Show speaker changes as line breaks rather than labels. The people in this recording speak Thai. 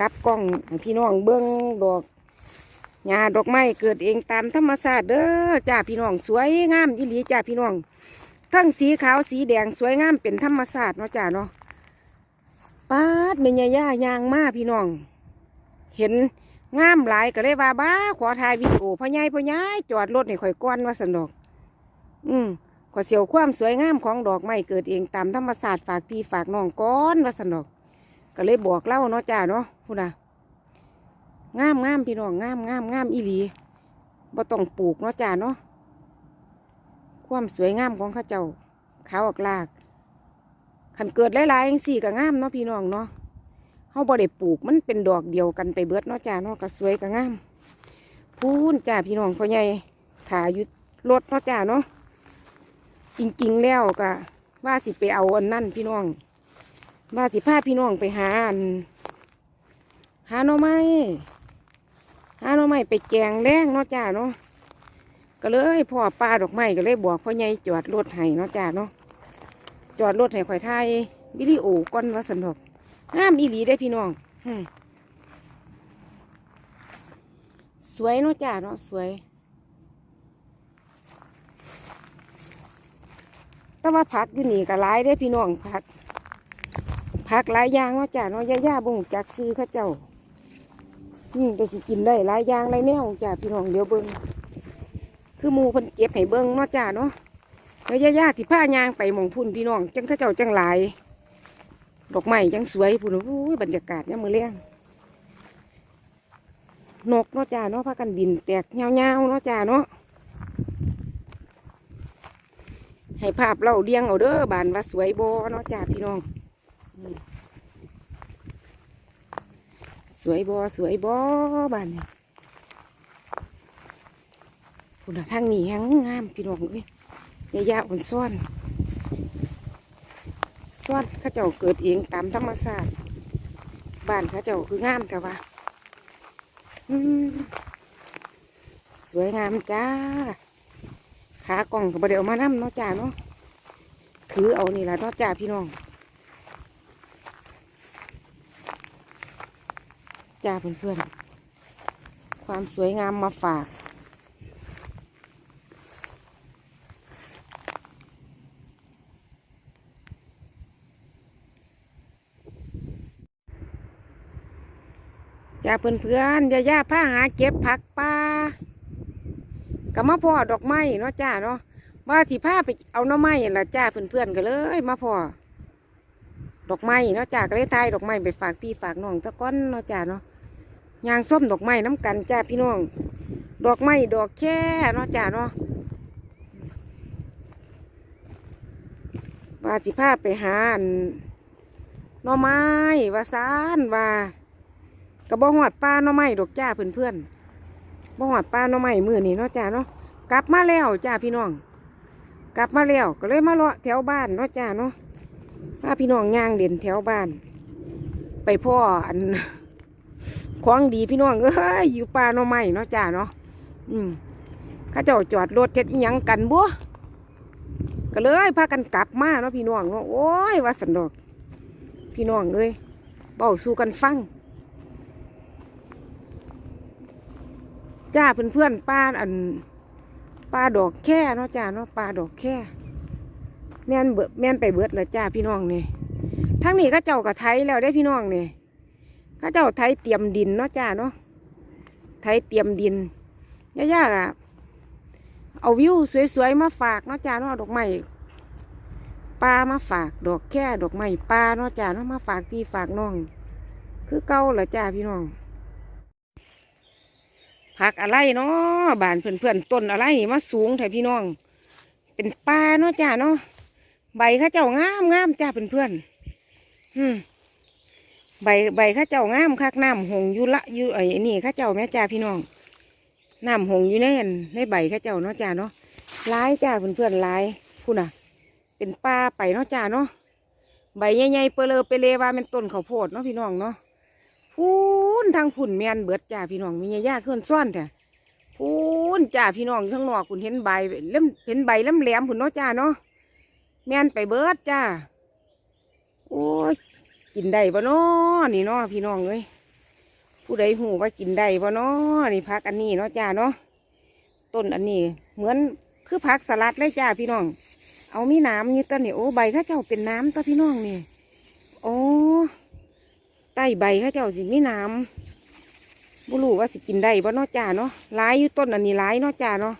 กลับกล้องพี่น้องเบิ้งดอกหญ้าดอกไม้เกิดเองตามธรรมชาติเด้อจ้าพี่น้องสวยงามอีหลีจ้าพี่น้องทั้งสีขาวสีแดงสวยงามเป็นธรรมชาติเนาะจ้าเนาะป้าดเมียย่ายางมาพี่น้อง เห็นงามหลายก็เลยว่าบ้าขอถ่ายวิดีโอพ่อใหญ่พ่อใหญ่จอดรถให้ข่อยก้อนว่าสนดอก อืมขอเสียวความสวยงามของดอกไม้เกิดเองตามธรรมชาติฝากพี่ฝากน้องก้อนว่าสนดอก ก็เลยบอกเล่าเนาะจ้าเนาะพูดนะงามงามพี่น้องงามงามงามอีหลีบ่ต้องปลูกเนาะจ้าเนาะความสวยงามของข้าเจ้าขาวออกลากขันเกิดหลายๆจังสี่ก็งามเนาะพี่น้องเนาะเฮาบ่ได้ปลูกมันเป็นดอกเดียวกันไปเบิดเนาะจ้าเนาะก็สวยก็งามพูนจ้าพี่น้องพ่อใหญ่ถ่ายยู่รถเนาะจ้าเนาะจริงๆแล้วก็ว่าสิไปเอาอันนั่นพี่น้อง ว่าสิพาพี่น้องไปหาอันหาหน่อไม้หาหน่อไม้ไปแกงแรงเนาะจ้าเนาะก็เลยพ่อป้าดอกไม้ก็เลยบอกพ่อใหญ่จอดรถให้เนาะจ้าเนาะจอดรถให้ข่อยถ่ายวิดีโอก่อนว่าสนุกงามอีหลีได้พี่น้องสวยเนาะจ้าเนาะสวย แต่ว่าผักอยู่นี่ก็หลายได้พี่น้องผัก ผักหลายอย่างเนาะจ้าเนาะย่าย่าบ่งจากซื้อข้าเจ้าอืมแต่สิกินได้หลายอย่างหลายแนวจ้าพี่น้องเดี๋ยวเบิ่งคือมูเพิ่นเก็บให้เบิ่งเนาะจ้าเนาะแล้วย่าย่าสิพายางไปหมองพุ่นพี่น้องจังข้าเจ้าจังหลาย ดอกไม้จังสวยพุ่นโอ้ยบรรยากาศเนี่ยามมือเลี้ยงนกเนาะจ้าเนาะพากันบินแตกเงาๆเนาะจ้าเนาะให้ภาพเราเลี้ยงเอาเด้อบานว่าสวยโบเนาะจ้าพี่น้อง สวยบอสวยบอบ้านนี่คุณทางนี้ยังงามพี่น้องเอ้ยยายาอ่อนซ่อนซ่อนข้าเจ้าเกิดเองตามธรรมชาติบ้านข้าเจ้าคืองามแต่ว่าสวยงามจ้า ขากล่องก็บ่ได้เอามานํเนาะจ้าเนาะถือเอานี่ละเนาะจ้าพี่น้อง จ้าเพื่อนๆ ความสวยงามมาฝาก จ้าเพื่อนๆอย่าย่าผ้าหาเก็บผักป่ากับมาพ่อดอกไม้เนาะจ้าเนาะว่าสิผ้าไปเอาหน้อไม้ละจ้าเพื่อนๆกันเลยมาพ่อ ดอกไม้เนาะจ้าก็เลยทายดอกไม้ไปฝากพี่ฝากน้องตะก้อนเนาะจ้าเนาะยางส้มดอกไม้น้ำกันจ้าพี่น้อง ดอกไม้ดอกแค่เนาะจ้าเนาะว่าสิพาไปหาอันหน่อไม้ว่าซานว่ากระบอกหอดป้าหน่อไม้ดอกจ้าเพื่อนเพื่อนบ่หอดป้าหน่อไม้มือนี่เนาะจ้าเนาะกลับมาแล้วจ้าพี่น้อง กลับมาแล้วก็เลยมาเลาะแถวบ้านเนาะจ้าเนาะ พาพี่น้องย่างเด่นแถวบ้าน ไปพ่ออันของดีพี่น้องเอ้ยอยู่ป่าหน่อไม้เนาะจ้าเนาะอืมข้าเจ้าจอดรถเจ็ดยังกันบัวก็เลยพากันกลับมาเนาะพี่น้องเนาะโอ้ยว่าสันดอก พี่น้องเอ้ยเบาสู้กันฟังจ้าเพื่อนเพื่อนๆป้าอันป้าดอกแค่เนาะจ้าเนาะป้าดอกแค่ แม่นเบิดแม่นไปเบิดแล้วจ้าพี่น้องนี่ทั้งนี้ก็เจ้ากับไทยแล้วได้พี่น้องนี่ข้าเจ้าไทยเตรียมดินเนาะจ้าเนาะไทยเตรียมดินยากๆอะเอาวิวสวยๆมาฝากเนาะจ้าเนาะดอกไม้ปลามาฝากดอกแค่ดอกไม้ปลาเนาะจ้าเนาะมาฝากพี่ฝากน้อง คือเก่าเหรอจ้าพี่น้องผักอะไรเนาะบานเพื่อนๆต้นอะไรมาสูงแถวพี่น้อง เป็นปลาเนาะจ้าเนาะ ใบข้าเจ้างามงามจ้าเพื่อนๆอืมใบใบข้าเจ้างามคักน้ำหงอยู่ละอยู่ไอ้นี่ข้าเจ้าแม่จ้าพี่น้องน้ำหงอยู่ในอันในใบข้าเจ้าเนาะจ้าเนาะลายจ้าเพื่อนๆหลายพูดน่ะ เป็นป้าไปเนาะจ้าเนาะใบใหญ่ๆเปลือเปเลว่าเป็นต้นข้าวโพดเนาะพี่น้องเนาะพูนทางพุ่นแมนเบิดจ้าพี่น้องมียาขึ้นซ่อนแท้พูนจ้าพี่น้องทั้งนอกคุณเห็นใบเล่มเห็นใบเล่มแหลมพุ่นเนาะจ้าเนาะ แมนไปเบิดจ้า โอ้ย กินได้ปะเนาะนี่เนาะพี่น้องเอ้ยผู้ใดหูว่ากินได้บ่เนาะนี่พักอันนี้เนาะจ้าเนาะ ต้นอันนี้ เหมือนคือผักสลัดเลยจ้าพี่น้อง เอามีน้ำนี่ต้นนี่โอ้ใบข้าเจ้าเป็นน้ำตัวพี่น้องนี่ โอ้ใต้ใบข้าเจ้าสิมีน้ำบุรู้ว่าสิกินได้บ่เนาะจ้าเนาะหลายอยู่ต้นอันนี้หลายเนาะจ้าเนาะ